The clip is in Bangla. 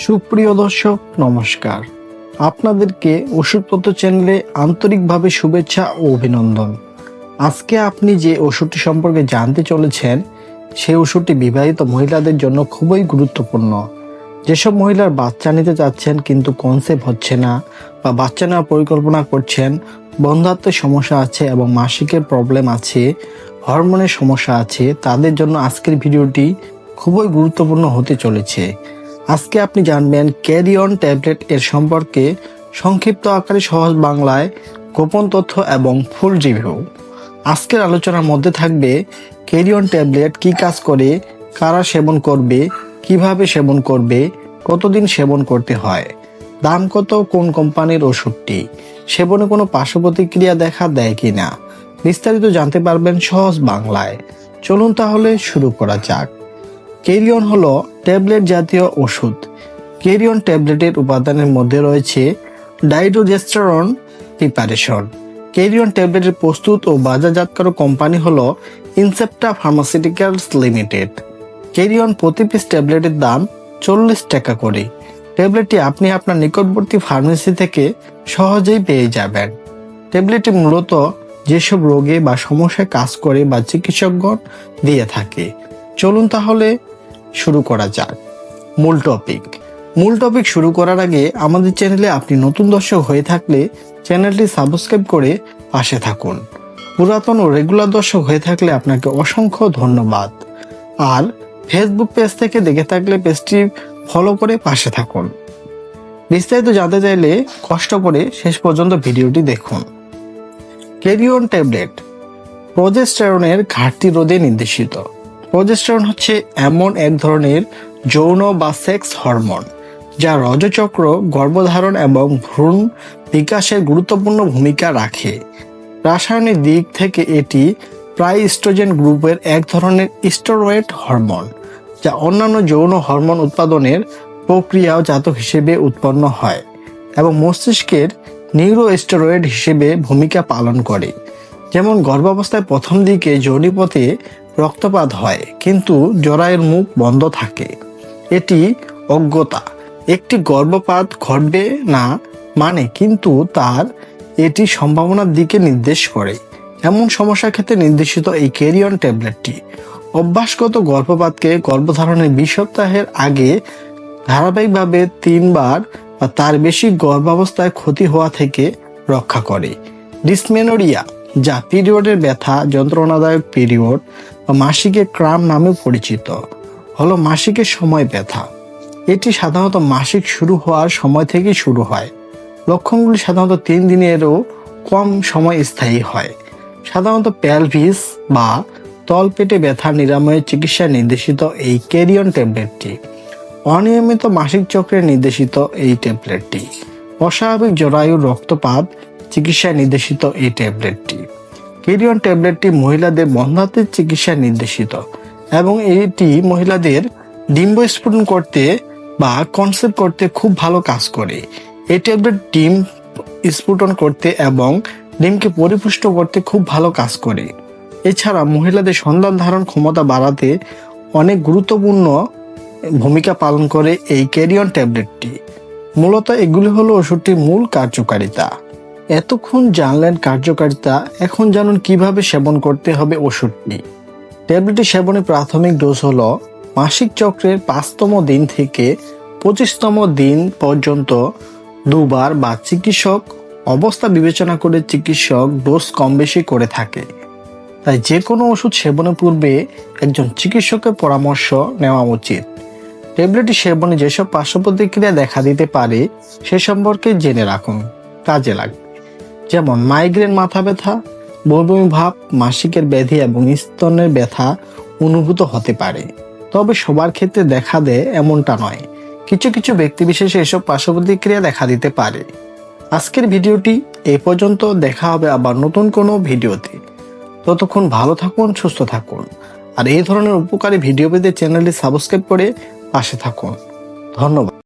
সুপ্রিয় দর্শক, নমস্কার। আপনাদেরকে ওষুধপত্র চ্যানেলে আন্তরিকভাবে শুভেচ্ছা ও অভিনন্দন। আজকে আপনি যে ওষুধটি সম্পর্কে জানতে চলেছেন, সেই ওষুধটি বিবাহিত মহিলাদের জন্য খুবই গুরুত্বপূর্ণ। যেসব মহিলার বাচ্চা নিতে চাচ্ছেন কিন্তু কনসেপ্ট হচ্ছে না বা বাচ্চা নেওয়ার পরিকল্পনা করছেন, বন্ধাত্মের সমস্যা আছে এবং মাসিকের প্রবলেম আছে হরমোনের সমস্যা আছে, তাদের জন্য আজকের ভিডিওটি খুবই গুরুত্বপূর্ণ হতে চলেছে। আজকে আপনি জানবেন ক্যারিয়ন ট্যাবলেট এর সম্পর্কে সংক্ষিপ্ত আকারে সহজ বাংলায় গোপন তথ্য এবং ফুল রিভিউ। আজকের আলোচনার মধ্যে থাকবে ক্যারিয়ন ট্যাবলেট কি কাজ করে, কারা সেবন করবে, কীভাবে সেবন করবে, কতদিন সেবন করতে হয়, দাম কত, কোন কোম্পানির ওষুধটি, সেবনে কোনো পার্শ্ব প্রতিক্রিয়া দেখা দেয় কিনা, বিস্তারিত জানতে পারবেন সহজ বাংলায়। চলুন তাহলে শুরু করা যাক। কেরিয়ন হলো ট্যাবলেট জাতীয় ওষুধ। কেরিয়ন ট্যাবলেটের উপাদানের মধ্যে রয়েছে ডাইডোজেস্টেরন প্রিপারেশন। কেরিয়ন ট্যাবলেটের প্রস্তুত ও বাজারজাতকারক কোম্পানি হল ইনসেপ্টা ফার্মাসিউটিক্যালস লিমিটেড। কেরিয়ন প্রতি পিস ট্যাবলেটের দাম চল্লিশ টাকা করে। ট্যাবলেটটি আপনি আপনার নিকটবর্তী ফার্মেসি থেকে সহজেই পেয়ে যাবেন। ট্যাবলেটটি মূলত যেসব রোগে বা সমস্যায় কাজ করে বা চিকিৎসকগণ দিয়ে থাকে। চলুন তাহলে শুরু করা যাক। মূল টপিক মূল টপিক শুরু করার আগে আমাদের চ্যানেলে আপনি নতুন দর্শক হয়ে থাকলে চ্যানেলটি সাবস্ক্রাইব করে পাশে থাকুন। পুরাতন ও রেগুলার দর্শক হয়ে থাকলে আপনাকে অসংখ্য ধন্যবাদ। আর ফেসবুক পেজ থেকে দেখে থাকলে পেজটি ফলো করে পাশে থাকুন। বিস্তারিত জানতে চাইলে কষ্ট করে শেষ পর্যন্ত ভিডিওটি দেখুন। ক্যারিয়ন ট্যাবলেট প্রজেস্টেরনের ঘাটতি রোধে নির্দেশিত। প্রজেস্টেরন হচ্ছে এমন এক ধরনের যৌন বা সেক্স হরমোন, যা রজচক্র, গর্ভধারণ এবং ভ্রূণ বিকাশের গুরুত্বপূর্ণ ভূমিকা রাখে। রাসায়নিক দিক থেকে এটি প্রায় ইস্ট্রোজেন গ্রুপের এক ধরনের স্টেরয়েড হরমোন, যা অন্যান্য যৌন হরমোন উৎপাদনের প্রক্রিয়াও জাতক হিসেবে উৎপন্ন হয় এবং মস্তিষ্কের নিউরোস্টেরয়েড হিসেবে ভূমিকা পালন করে। যেমন গর্ভাবস্থায় প্রথম দিকে যোনিপথে রক্তপাত হয়, কিন্তু জরায়ের মুখ বন্ধ থাকে। এটি অজ্ঞতা। একটি গর্ভপাত ঘটবে না মানে কিন্তু তার এটি সম্ভাবনার দিকে নির্দেশ করে। এমন সমস্যার ক্ষেত্রে নির্দেশিত এই ক্যারিয়ন ট্যাবলেটটি। অভ্যাসগত গর্ভপাতকে গর্ভধারণের বিশ সপ্তাহের আগে ধারাবাহিকভাবে তিনবার বা তার বেশি গর্ভাবস্থায় ক্ষতি হওয়া থেকে রক্ষা করে। ডিসমেনোরিয়া যা পিরিয়ডের ব্যথা, যন্ত্রণাদায়ক পিরিয়ড বা মাসিকের ক্রাম নামে পরিচিত। হলো মাসিকের সময় ব্যথা। এটি সাধারণত মাসিক শুরু হওয়ার সময় থেকেই শুরু হয়। লক্ষণগুলি সাধারণত তিন দিনেরও কম সময় স্থায়ী হয়। সাধারণত প্যালভিস বা তলপেটে ব্যথা নিরাময়ের চিকিৎসা নির্দেশিত এই ক্যারিয়ন ট্যাবলেটটি। অনিয়মিত মাসিক চক্রে নির্দেশিত এই ট্যাবলেটটি। অস্বাভাবিক জরায়ুর রক্তপাত চিকিৎসায় নির্দেশিত এই ট্যাবলেটটি। কেরিয়ন ট্যাবলেটটি মহিলাদের বন্ধাত্মের চিকিৎসায় নির্দেশিত এবং এটি মহিলাদের ডিম্ব স্ফুটন করতে বা কনসেপ্ট করতে খুব ভালো কাজ করে। এই ট্যাবলেট ডিম স্ফুটন করতে এবং ডিমকে পরিপুষ্ট করতে খুব ভালো কাজ করে। এছাড়া মহিলাদের সন্তান ধারণ ক্ষমতা বাড়াতে অনেক গুরুত্বপূর্ণ ভূমিকা পালন করে এই ক্যারিয়ন ট্যাবলেটটি। মূলত এগুলি হলো ওষুধটির মূল কার্যকারিতা। এতক্ষণ জানলেন কার্যকারিতা, এখন জানুন কীভাবে সেবন করতে হবে ওষুধটি। ট্যাবলেটটি সেবনের প্রাথমিক ডোজ হল মাসিক চক্রের পাঁচতম দিন থেকে পঁচিশতম দিন পর্যন্ত দুবার বা চিকিৎসক অবস্থা বিবেচনা করে চিকিৎসক ডোজ কম বেশি করে থাকে। তাই যে কোনো ওষুধ সেবনের পূর্বে একজন চিকিৎসকের পরামর্শ নেওয়া উচিত। ট্যাবলেটটি সেবনে যেসব পার্শ্ব প্রতিক্রিয়া দেখা দিতে পারে, সে সম্পর্কে জেনে রাখুন। কাজে লাগবে। যেমন মাইগ্রেন মাথা ব্যথা বমি ভাব, মাসিকের ব্যাধি এবং স্তনের ব্যথা অনুভূত হতে পারে। তবে সবার ক্ষেত্রে দেখা দেয় এমনটা নয়। কিছু কিছু ব্যক্তিবিশেষে এসব পার্শ্ব প্রতিক্রিয়া দেখা দিতে পারে। আজকের ভিডিওটি এ পর্যন্ত। দেখা হবে আবার নতুন কোনো ভিডিওতে। ততক্ষণ ভালো থাকুন, সুস্থ থাকুন। আর এই ধরনের উপকারী ভিডিও পেতে চ্যানেলটি সাবস্ক্রাইব করে পাশে থাকুন। ধন্যবাদ।